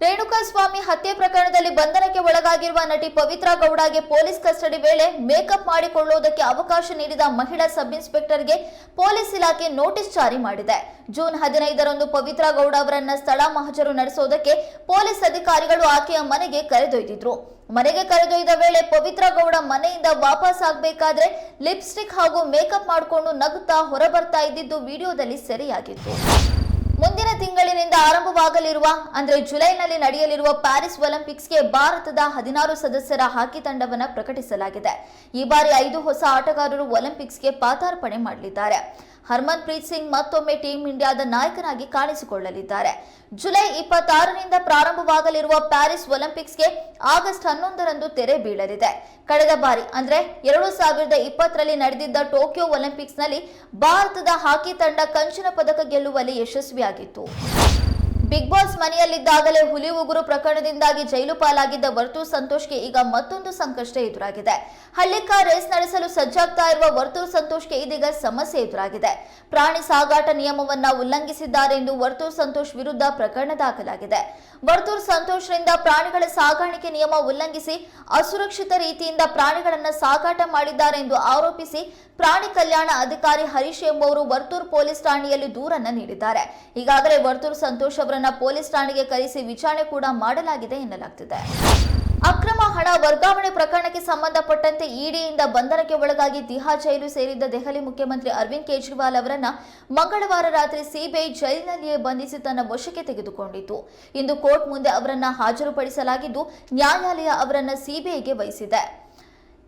ರೇಣುಕಾಸ್ವಾಮಿ ಹತ್ಯೆ ಪ್ರಕರಣದಲ್ಲಿ ಬಂಧನಕ್ಕೆ ಒಳಗಾಗಿರುವ ನಟಿ ಪವಿತ್ರಾ ಗೌಡಗೆ ಪೊಲೀಸ್ ಕಸ್ಟಡಿ ವೇಳೆ ಮೇಕಪ್ ಮಾಡಿಕೊಳ್ಳುವುದಕ್ಕೆ ಅವಕಾಶ ನೀಡಿದ ಮಹಿಳಾ ಸಬ್ ಇನ್ಸ್ಪೆಕ್ಟರ್ಗೆ ಪೊಲೀಸ್ ಇಲಾಖೆ ನೋಟಿಸ್ ಜಾರಿ ಮಾಡಿದೆ. ಜೂನ್ ಹದಿನೈದರಂದು ಪವಿತ್ರಾ ಗೌಡ ಅವರನ್ನ ಸ್ಥಳ ಮಹಜರು ನಡೆಸುವುದಕ್ಕೆ ಪೊಲೀಸ್ ಅಧಿಕಾರಿಗಳು ಆಕೆಯ ಮನೆಗೆ ಕರೆದೊಯ್ದಿದ್ರು. ಮನೆಗೆ ಕರೆದೊಯ್ದ ವೇಳೆ ಪವಿತ್ರ ಗೌಡ ಮನೆಯಿಂದ ವಾಪಸ್ ಆಗಬೇಕಾದ್ರೆ ಲಿಪ್ಸ್ಟಿಕ್ ಹಾಗೂ ಮೇಕಪ್ ಮಾಡಿಕೊಂಡು ನಗುತ್ತಾ ಹೊರಬರ್ತಾ ಇದ್ದಿದ್ದು ವಿಡಿಯೋದಲ್ಲಿ ಸೆರೆಯಾಗಿತ್ತು. ತಿಂಗಳಿನಿಂದ ಆರಂಭವಾಗಲಿರುವ, ಅಂದ್ರೆ ಜುಲೈನಲ್ಲಿ ನಡೆಯಲಿರುವ ಪ್ಯಾರಿಸ್ ಒಲಿಂಪಿಕ್ಸ್ಗೆ ಭಾರತದ ಹದಿನಾರು ಸದಸ್ಯರ ಹಾಕಿ ತಂಡವನ್ನು ಪ್ರಕಟಿಸಲಾಗಿದೆ. ಈ ಬಾರಿ ಐದು ಹೊಸ ಆಟಗಾರರು ಒಲಿಂಪಿಕ್ಸ್ಗೆ ಪಾದಾರ್ಪಣೆ ಮಾಡಲಿದ್ದಾರೆ. ಹರ್ಮನ್ ಪ್ರೀತ್ ಸಿಂಗ್ ಮತ್ತೊಮ್ಮೆ ಟೀಂ ಇಂಡಿಯಾದ ನಾಯಕನಾಗಿ ಕಾಣಿಸಿಕೊಳ್ಳಲಿದ್ದಾರೆ. ಜುಲೈ ಇಪ್ಪತ್ತಾರರಿಂದ ಪ್ರಾರಂಭವಾಗಲಿರುವ ಪ್ಯಾರಿಸ್ ಒಲಿಂಪಿಕ್ಸ್ಗೆ ಆಗಸ್ಟ್ ಹನ್ನೊಂದರಂದು ತೆರೆ ಬೀಳಲಿದೆ. ಕಳೆದ ಬಾರಿ, ಅಂದ್ರೆ ಎರಡು ಸಾವಿರದ ಇಪ್ಪತ್ತರಲ್ಲಿ ನಡೆದಿದ್ದ ಟೋಕಿಯೋ ಒಲಿಂಪಿಕ್ಸ್ನಲ್ಲಿ ಭಾರತದ ಹಾಕಿ ತಂಡ ಕಂಚಿನ ಪದಕ ಗೆಲ್ಲುವಲ್ಲಿ ಯಶಸ್ವಿಯಾಗಿತ್ತು. ಬಿಗ್ ಬಾಸ್ ಮನೆಯಲ್ಲಿದ್ದಾಗಲೇ ಹುಲಿ ಉಗುರು ಪ್ರಕರಣದಿಂದಾಗಿ ಜೈಲು ಪಾಲಾಗಿದ್ದ ವರ್ತು ಸಂತೋಷ್ಗೆ ಈಗ ಮತ್ತೊಂದು ಸಂಕಷ್ಟ ಎದುರಾಗಿದೆ. ಹಳ್ಳಿಕಾರ್ ರೇಸ್ ನಡೆಸಲು ಸಜ್ಜಾಗ್ತಾ ಇರುವ ವರ್ತು ಸಂತೋಷ್ಗೆ ಇದೀಗ ಸಮಸ್ಯೆ ಎದುರಾಗಿದೆ. ಪ್ರಾಣಿ ಸಾಗಾಟ ನಿಯಮವನ್ನ ಉಲ್ಲಂಘಿಸಿದ್ದಾರೆ ಎಂದು ವರ್ತೂರ್ ಸಂತೋಷ್ ವಿರುದ್ಧ ಪ್ರಕರಣ ದಾಖಲಾಗಿದೆ. ವರ್ತೂರ್ ಸಂತೋಷ್ರಿಂದ ಪ್ರಾಣಿಗಳ ಸಾಗಾಣಿಕೆ ನಿಯಮ ಉಲ್ಲಂಘಿಸಿ ಅಸುರಕ್ಷಿತ ರೀತಿಯಿಂದ ಪ್ರಾಣಿಗಳನ್ನ ಸಾಗಾಟ ಮಾಡಿದ್ದಾರೆ ಎಂದು ಆರೋಪಿಸಿ ಪ್ರಾಣಿ ಕಲ್ಯಾಣ ಅಧಿಕಾರಿ ಹರೀಶ್ ಎಂಬುವರು ವರ್ತೂರ್ ಪೊಲೀಸ್ ಠಾಣೆಯಲ್ಲಿ ದೂರನ್ನ ನೀಡಿದ್ದಾರೆ. ಈಗಾಗಲೇ ವರ್ತೂರ್ ಸಂತೋಷ್ ಅವರನ್ನ ಪೊಲೀಸ್ ಠಾಣೆಗೆ ಕರೆಸಿ ವಿಚಾರಣೆ ಕೂಡ ಮಾಡಲಾಗಿದೆ ಎನ್ನಲಾಗ್ತಿದೆ. ಅಕ್ರಮ ಹಣ ವರ್ಗಾವಣೆ ಪ್ರಕರಣಕ್ಕೆ ಸಂಬಂಧಪಟ್ಟಂತೆ ಇಡಿಯಿಂದ ಬಂಧನಕ್ಕೆ ಒಳಗಾಗಿ ತಿಹಾರ್ ಜೈಲು ಸೇರಿದ್ದ ದೆಹಲಿ ಮುಖ್ಯಮಂತ್ರಿ ಅರವಿಂದ್ ಕೇಜ್ರಿವಾಲ್ ಅವರನ್ನ ಮಂಗಳವಾರ ರಾತ್ರಿ ಸಿಬಿಐ ಜೈಲಿನಲ್ಲಿಯೇ ಬಂಧಿಸಿ ತನ್ನ ವಶಕ್ಕೆ ತೆಗೆದುಕೊಂಡಿತು. ಇಂದು ಕೋರ್ಟ್ ಮುಂದೆ ಅವರನ್ನ ಹಾಜರುಪಡಿಸಲಾಗಿದ್ದು ನ್ಯಾಯಾಲಯ ಅವರನ್ನ ಸಿಬಿಐಗೆ ವಹಿಸಿದೆ.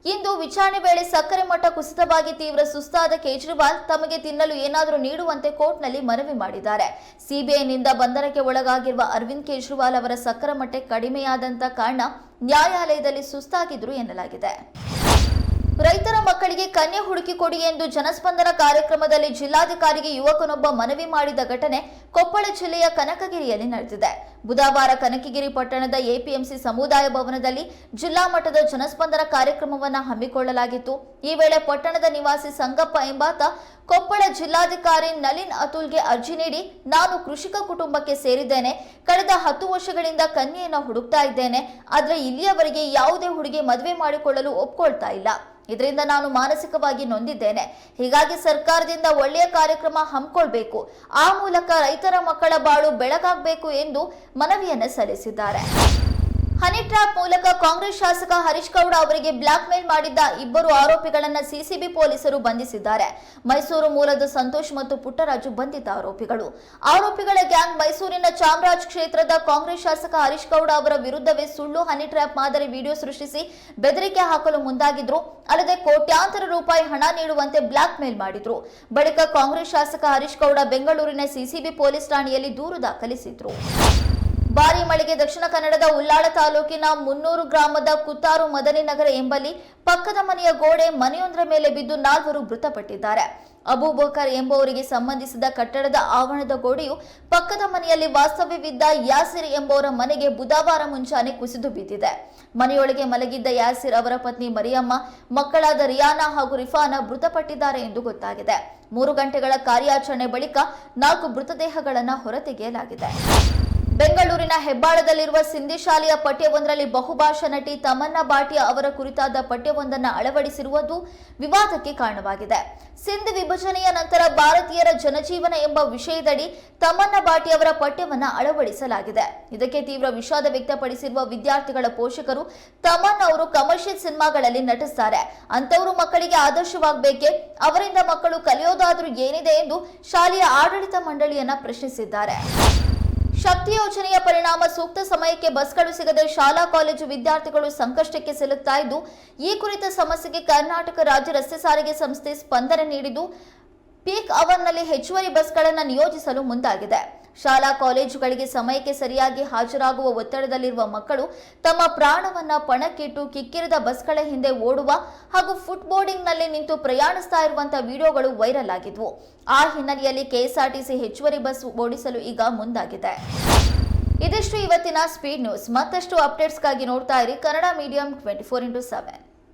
ಇಂದು ವಿಚಾರಣೆ ವೇಳೆ ಸಕ್ಕರೆ ಮಠ ಕುಸಿತವಾಗಿ ತೀವ್ರ ಸುಸ್ತಾದ ಕೇಜ್ರಿವಾಲ್ ತಮಗೆ ತಿನ್ನಲು ಏನಾದರೂ ನೀಡುವಂತೆ ಕೋರ್ಟ್ನಲ್ಲಿ ಮನವಿ ಮಾಡಿದ್ದಾರೆ. ಸಿಬಿಐನಿಂದ ಬಂಧನಕ್ಕೆ ಒಳಗಾಗಿರುವ ಅರವಿಂದ್ ಕೇಜ್ರಿವಾಲ್ ಅವರ ಸಕ್ಕರೆ ಮಟ್ಟ ಕಡಿಮೆಯಾದಂತ ಕಾರಣ ನ್ಯಾಯಾಲಯದಲ್ಲಿ ಸುಸ್ತಾಗಿದ್ರು ಎನ್ನಲಾಗಿದೆ. ರೈತರ ಮಕ್ಕಳಿಗೆ ಕನ್ಯೆ ಹುಡುಕಿ ಕೊಡಿ ಎಂದು ಜನಸ್ಪಂದನ ಕಾರ್ಯಕ್ರಮದಲ್ಲಿ ಜಿಲ್ಲಾಧಿಕಾರಿಗೆ ಯುವಕನೊಬ್ಬ ಮನವಿ ಮಾಡಿದ ಘಟನೆ ಕೊಪ್ಪಳ ಜಿಲ್ಲೆಯ ಕನಕಗಿರಿಯಲ್ಲಿ ನಡೆದಿದೆ. ಬುಧವಾರ ಕನಕಗಿರಿ ಪಟ್ಟಣದ ಎಪಿಎಂಸಿ ಸಮುದಾಯ ಭವನದಲ್ಲಿ ಜಿಲ್ಲಾ ಮಟ್ಟದ ಜನಸ್ಪಂದನ ಕಾರ್ಯಕ್ರಮವನ್ನು ಹಮ್ಮಿಕೊಳ್ಳಲಾಗಿತ್ತು. ಈ ವೇಳೆ ಪಟ್ಟಣದ ನಿವಾಸಿ ಸಂಗಪ್ಪ ಎಂಬಾತ ಕೊಪ್ಪಳ ಜಿಲ್ಲಾಧಿಕಾರಿ ನಳಿನ್ ಅತುಲ್ಗೆ ಅರ್ಜಿ ನೀಡಿ, ನಾನು ಕೃಷಿಕ ಕುಟುಂಬಕ್ಕೆ ಸೇರಿದ್ದೇನೆ. ಕಳೆದ ಹತ್ತು ವರ್ಷಗಳಿಂದ ಕನ್ಯೆಯನ್ನು ಹುಡುಕ್ತಾ ಇದ್ದೇನೆ. ಆದರೆ ಇಲ್ಲಿಯವರೆಗೆ ಯಾವುದೇ ಹುಡುಗಿ ಮದುವೆ ಮಾಡಿಕೊಳ್ಳಲು ಒಪ್ಕೊಳ್ತಾ ಇಲ್ಲ. ಇದರಿಂದ ನಾನು ಮಾನಸಿಕವಾಗಿ ನೊಂದಿದ್ದೇನೆ. ಹೀಗಾಗಿ ಸರ್ಕಾರದಿಂದ ಒಳ್ಳೆಯ ಕಾರ್ಯಕ್ರಮ ಹಮ್ಮಿಕೊಳ್ಬೇಕು. ಆ ಮೂಲಕ ರೈತರ ಮಕ್ಕಳ ಬಾಳು ಬೆಳಗಾಗಬೇಕು ಎಂದು ಮನವಿಯನ್ನು ಸಲ್ಲಿಸಿದ್ದಾರೆ. ಹನಿ ಟ್ರ್ಯಾಪ್ ಮೂಲಕ ಕಾಂಗ್ರೆಸ್ ಶಾಸಕ ಹರೀಶ್ ಗೌಡ ಅವರಿಗೆ ಬ್ಲಾಕ್ ಮೇಲ್ ಮಾಡಿದ್ದ ಇಬ್ಬರು ಆರೋಪಿಗಳನ್ನು ಸಿಸಿಬಿ ಪೊಲೀಸರು ಬಂಧಿಸಿದ್ದಾರೆ. ಮೈಸೂರು ಮೂಲದ ಸಂತೋಷ್ ಮತ್ತು ಪುಟ್ಟರಾಜು ಬಂಧಿತ ಆರೋಪಿಗಳು. ಆರೋಪಿಗಳ ಗ್ಯಾಂಗ್ ಮೈಸೂರಿನ ಚಾಮರಾಜ್ ಕ್ಷೇತ್ರದ ಕಾಂಗ್ರೆಸ್ ಶಾಸಕ ಹರೀಶ್ ಗೌಡ ಅವರ ವಿರುದ್ಧವೇ ಸುಳ್ಳು ಹನಿ ಟ್ರ್ಯಾಪ್ ಮಾದರಿ ವಿಡಿಯೋ ಸೃಷ್ಟಿಸಿ ಬೆದರಿಕೆ ಹಾಕಲು ಮುಂದಾಗಿದ್ರು. ಅಲ್ಲದೆ ಕೋಟ್ಯಾಂತರ ರೂಪಾಯಿ ಹಣ ನೀಡುವಂತೆ ಬ್ಲಾಕ್ ಮೇಲ್ ಮಾಡಿದ್ರು. ಬಳಿಕ ಕಾಂಗ್ರೆಸ್ ಶಾಸಕ ಹರೀಶ್ ಗೌಡ ಬೆಂಗಳೂರಿನ ಸಿಸಿಬಿ ಪೊಲೀಸ್ ಠಾಣೆಯಲ್ಲಿ ದೂರು ದಾಖಲಿಸಿದ್ರು. ಭಾರಿ ಮಳೆಗೆ ದಕ್ಷಿಣ ಕನ್ನಡದ ಉಲ್ಲಾಳ ತಾಲೂಕಿನ ಮುನ್ನೂರು ಗ್ರಾಮದ ಕುತ್ತಾರು ಮದನಿ ನಗರ ಎಂಬಲ್ಲಿ ಪಕ್ಕದ ಮನೆಯ ಗೋಡೆ ಮನೆಯೊಂದರ ಮೇಲೆ ಬಿದ್ದು ನಾಲ್ವರು ಮೃತಪಟ್ಟಿದ್ದಾರೆ. ಅಬೂಬಕರ್ ಎಂಬುವರಿಗೆ ಸಂಬಂಧಿಸಿದ ಕಟ್ಟಡದ ಆವರಣದ ಗೋಡೆಯು ಪಕ್ಕದ ಮನೆಯಲ್ಲಿ ವಾಸ್ತವ್ಯವಿದ್ದ ಯಾಸಿರ್ ಎಂಬುವರ ಮನೆಗೆ ಬುಧವಾರ ಮುಂಚಾನೆ ಕುಸಿದು ಬಿದ್ದಿದೆ. ಮನೆಯೊಳಗೆ ಮಲಗಿದ್ದ ಯಾಸಿರ್ ಅವರ ಪತ್ನಿ ಮರಿಯಮ್ಮ, ಮಕ್ಕಳಾದ ರಿಯಾನಾ ಹಾಗೂ ರಿಫಾನ ಮೃತಪಟ್ಟಿದ್ದಾರೆ ಎಂದು ಗೊತ್ತಾಗಿದೆ. ಮೂರು ಗಂಟೆಗಳ ಕಾರ್ಯಾಚರಣೆ ಬಳಿಕ ನಾಲ್ಕು ಮೃತದೇಹಗಳನ್ನು ಹೊರತೆಗೆಯಲಾಗಿದೆ. ಬೆಂಗಳೂರಿನ ಹೆಬ್ಬಾಳದಲ್ಲಿರುವ ಸಿಂಧಿ ಶಾಲೆಯ ಪಠ್ಯವೊಂದರಲ್ಲಿ ಬಹುಭಾಷಾ ನಟಿ ತಮನ್ನಾ ಭಾಟಿಯಾ ಅವರ ಕುರಿತಾದ ಪಠ್ಯವೊಂದನ್ನು ಅಳವಡಿಸಿರುವುದು ವಿವಾದಕ್ಕೆ ಕಾರಣವಾಗಿದೆ. ಸಿಂಧ್ ವಿಭಜನೆಯ ನಂತರ ಭಾರತೀಯರ ಜನಜೀವನ ಎಂಬ ವಿಷಯದಡಿ ತಮನ್ನಾ ಭಾಟಿ ಅವರ ಪಠ್ಯವನ್ನು ಅಳವಡಿಸಲಾಗಿದೆ. ಇದಕ್ಕೆ ತೀವ್ರ ವಿಷಾದ ವ್ಯಕ್ತಪಡಿಸಿರುವ ವಿದ್ಯಾರ್ಥಿಗಳ ಪೋಷಕರು ತಮನ್ ಅವರು ಕಮರ್ಷಿಯಲ್ ಸಿನಿಮಾಗಳಲ್ಲಿ ನಟಿಸ್ತಾರೆ. ಅಂತವರು ಮಕ್ಕಳಿಗೆ ಆದರ್ಶವಾಗಬೇಕೆ? ಅವರಿಂದ ಮಕ್ಕಳು ಕಲಿಯೋದಾದರೂ ಏನಿದೆ ಎಂದು ಶಾಲೆಯ ಆಡಳಿತ ಮಂಡಳಿಯನ್ನ ಪ್ರಶ್ನಿಸಿದ್ದಾರೆ. ಶಕ್ತಿ ಯೋಜನೆಯ ಪರಿಣಾಮ ಸೂಕ್ತ ಸಮಯಕ್ಕೆ ಬಸ್ಗಳು ಸಿಗದೆ ಶಾಲಾ, ಕಾಲೇಜು ವಿದ್ಯಾರ್ಥಿಗಳು ಸಂಕಷ್ಟಕ್ಕೆ ಸಿಲುಕ್ತಾ ಇದ್ದು, ಈ ಕುರಿತ ಸಮಸ್ಯೆಗೆ ಕರ್ನಾಟಕ ರಾಜ್ಯ ರಸ್ತೆ ಸಾರಿಗೆ ಸಂಸ್ಥೆ ಸ್ಪಂದನೆ ನೀಡಿದ್ದು, ಪೀಕ್ ಅವರ್ನಲ್ಲಿ ಹೆಚ್ಚುವರಿ ಬಸ್ಗಳನ್ನು ನಿಯೋಜಿಸಲು ಮುಂದಾಗಿದೆ. ಶಾಲಾ ಕಾಲೇಜುಗಳಿಗೆ ಸಮಯಕ್ಕೆ ಸರಿಯಾಗಿ ಹಾಜರಾಗುವ ಒತ್ತಡದಲ್ಲಿರುವ ಮಕ್ಕಳು ತಮ್ಮ ಪ್ರಾಣವನ್ನ ಪಣಕ್ಕಿಟ್ಟು ಕಿಕ್ಕಿರಿದ ಬಸ್ಗಳ ಹಿಂದೆ ಓಡುವ ಹಾಗೂ ಫುಟ್ ಬೋರ್ಡಿಂಗ್ನಲ್ಲಿ ನಿಂತು ಪ್ರಯಾಣಿಸ್ತಾ ಇರುವಂತಹ ವಿಡಿಯೋಗಳು ವೈರಲ್ ಆಗಿದ್ವು. ಆ ಹಿನ್ನೆಲೆಯಲ್ಲಿ ಕೆಎಸ್ಆರ್ಟಿಸಿ ಹೆಚ್ಚುವರಿ ಬಸ್ ಓಡಿಸಲು ಈಗ ಮುಂದಾಗಿದೆ. ಇದಿಷ್ಟು ಇವತ್ತಿನ ಸ್ಪೀಡ್ ನ್ಯೂಸ್. ಮತ್ತಷ್ಟು ಅಪ್ಡೇಟ್ಸ್ಗಾಗಿ ನೋಡ್ತಾ ಇರಿ Kannada medium twenty four into seven.